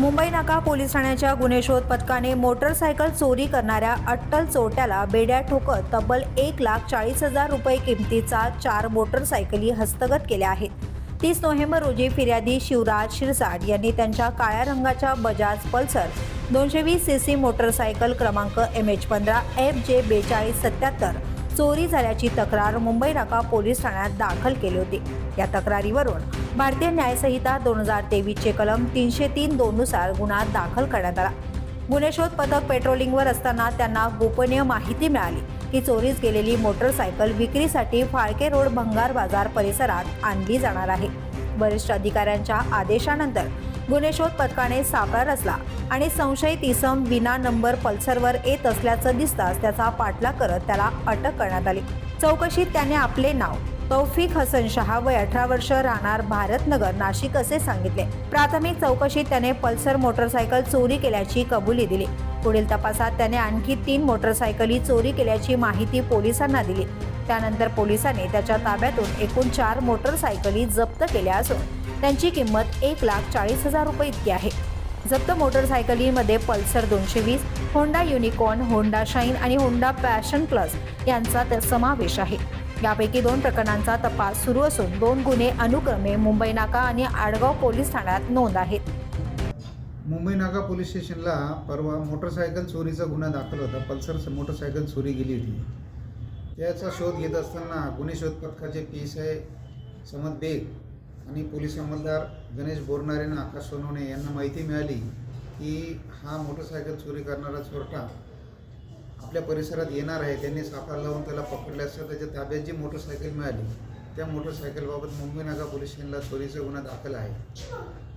मुंबई नाका पोलीस ठाण्याच्या गुन्हे शोध पथकाने मोटरसायकल चोरी करणाऱ्या अट्टल चोरट्याला बेड्या ठोकत तब्बल एक लाख चाळीस हजार रुपये किमतीचा चार मोटरसायकली हस्तगत केल्या आहेत. तीस नोव्हेंबर रोजी फिर्यादी शिवराज शिरसाट यांनी त्यांच्या काळ्या रंगाच्या बजाज पल्सर दोनशे वीस सी सी मोटरसायकल क्रमांक एम एच पंधरा एफ जे बेचाळीस सत्याहत्तर चोरी झाल्याची तक्रार मुंबई नाका पोलीस ठाण्यात दाखल केली होती. या तक्रारीवरून भारतीय न्यायसंहिता दोन हजार तेवीसचे कलम तीनशे तीन दोननुसार गुन्हा दाखल करण्यात आला. गुन्हे शोध पथक पेट्रोलिंगवर असताना त्यांना गोपनीय माहिती मिळाली की चोरीस गेलेली मोटरसायकल विक्रीसाठी फाळके रोड भंगार बाजार परिसरात आणली जाणार आहे. वरिष्ठ अधिकाऱ्यांच्या आदेशानंतर गुन्हे शोध पथकाने सापळा रचला आणि संशयित इसम विना नंबर पल्सरवर येत असल्याचं दिसताच त्याचा पाठलाग करत त्याला अटक करण्यात आली. चौकशीत त्याने आपले नाव तौफिक हसन शहा वय अठरा वर्ष राहणार भारतनगर नाशिक असे सांगितले. प्राथमिक चौकशीत त्याने पल्सर मोटरसायकल चोरी केल्याची कबुली दिली. पुढील तपासात त्याने आणखी तीन मोटरसायकली चोरी केल्याची माहिती पोलिसांना दिली. त्यानंतर पोलिसांनी त्याच्या ताब्यातून एकूण चार मोटरसायकली जप्त केल्या असून त्यांची किंमत एक लाख चाळीस हजार रुपये इतकी आहे. जप्त मोटरसायकलीमध्ये पल्सर दोनशे वीस होंडा युनिकॉर्न होंडा शाईन आणि होंडा पॅशन प्लस यांचा समावेश आहे. यापैकी दोन प्रकरणांचा तपास सुरू असून दोन गुन्हे अनुक्रमे मुंबई नाका आणि आडगाव पोलीस ठाण्यात नोंद आहेत. मुंबई नाका पोलीस स्टेशनला परवा मोटरसायकल चोरीचा गुन्हा दाखल होता. पल्सर मोटरसायकल चोरी गेली होती. त्याचा शोध घेत असताना गुन्हे शोध पथकाचे P S I Samad Baig आणि पोलीस अंमलदार गणेश बोरणारे आणि आकाश सोनवणे यांना माहिती मिळाली की हा मोटरसायकल चोरी करणारा चोरटा आपल्या परिसरात येणार आहे. त्यांनी सापळा लावून त्याला पकडले असता त्याच्या ताब्यात जी मोटरसायकल मिळाली त्या मोटरसायकलबाबत मुंबई नगर पोलीस स्टेशनला चोरीचा गुन्हा दाखल आहे.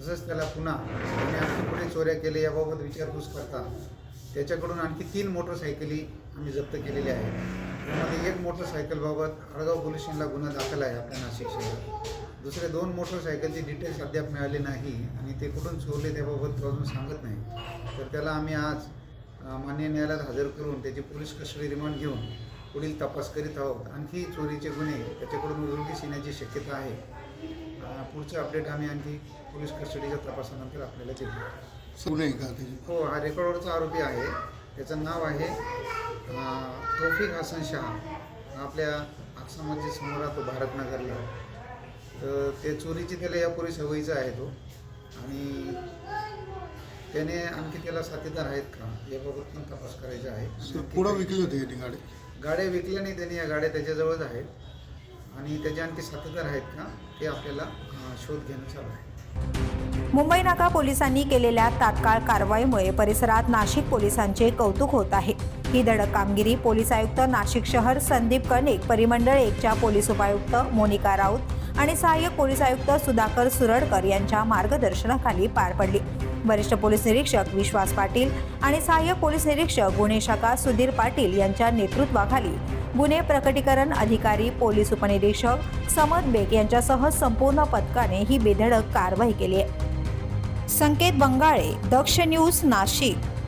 तसंच त्याला पुन्हा आणि आणखी कुठे चोऱ्या केल्या याबाबत विचारपूस करता त्याच्याकडून आणखी तीन मोटरसायकली आम्ही जप्त केलेल्या आहेत. त्यामध्ये एक मोटरसायकलबाबत आडगाव पोलीस स्टेशनला गुन्हा दाखल आहे आपल्या नाशिक शहरात. दुसरे दोन मोटरसायकलचे डिटेल्स अद्याप मिळाले नाही आणि ते कुठून चोरले त्याबाबत तो अजून सांगत नाही. तर त्याला आम्ही आज मान्य न्यायालयात हजर करून त्याची पोलीस कस्टडी रिमांड घेऊन पुढील तपास करीत आहोत. आणखी चोरीचे गुन्हे त्याच्याकडून उघडकीस येण्याची शक्यता आहे. पुढचं अपडेट आम्ही आणखी पोलीस कस्टडीच्या तपासानंतर आपल्याला देऊ हो हा रेकॉर्डवरचा आरोपी आहे. त्याचं नाव आहे तौफिक हसन शहा हा आपल्या आसामच्या समोर राहतो भारतनगरला. तर ते चोरीची त्याला यापूर्वी सवयीचा आहे तो. आणि त्याने आणखी त्याला साथीदार आहेत का याबाबत पण तपास करायचा आहे. पुढं काही- विकली होती यांनी गाडी? गाड्या विकल्या नाही त्यांनी या गाड्या त्याच्याजवळच आहेत. आणि त्याचे आणखी साथीदार आहेत का ते आपल्याला शोध घेणं चालू आहे. मुंबई नाका पोलिसांनी केलेल्या तात्काळ कारवाईमुळे परिसरात नाशिक पोलिसांचे कौतुक होत आहे. ही धडक कामगिरी पोलीस आयुक्त नाशिक शहर संदीप कनेक परिमंडळ एकच्या पोलीस उपायुक्त मोनिका राऊत आणि सहाय्यक पोलीस आयुक्त सुधाकर सुरडकर यांच्या मार्गदर्शनाखाली पार पडली. वरिष्ठ पोलीस निरीक्षक विश्वास पाटील आणि सहाय्यक पोलीस निरीक्षक गुन्हे शाखा सुधीर पाटील यांच्या नेतृत्वाखाली गुन्हे प्रकटीकरण अधिकारी पोलीस उपनिरीक्षक समद बेग यांच्यासह संपूर्ण पथकाने ही बेधडक कारवाई केली आहे. संकेत बंगाळे दक्ष न्यूज नाशिक.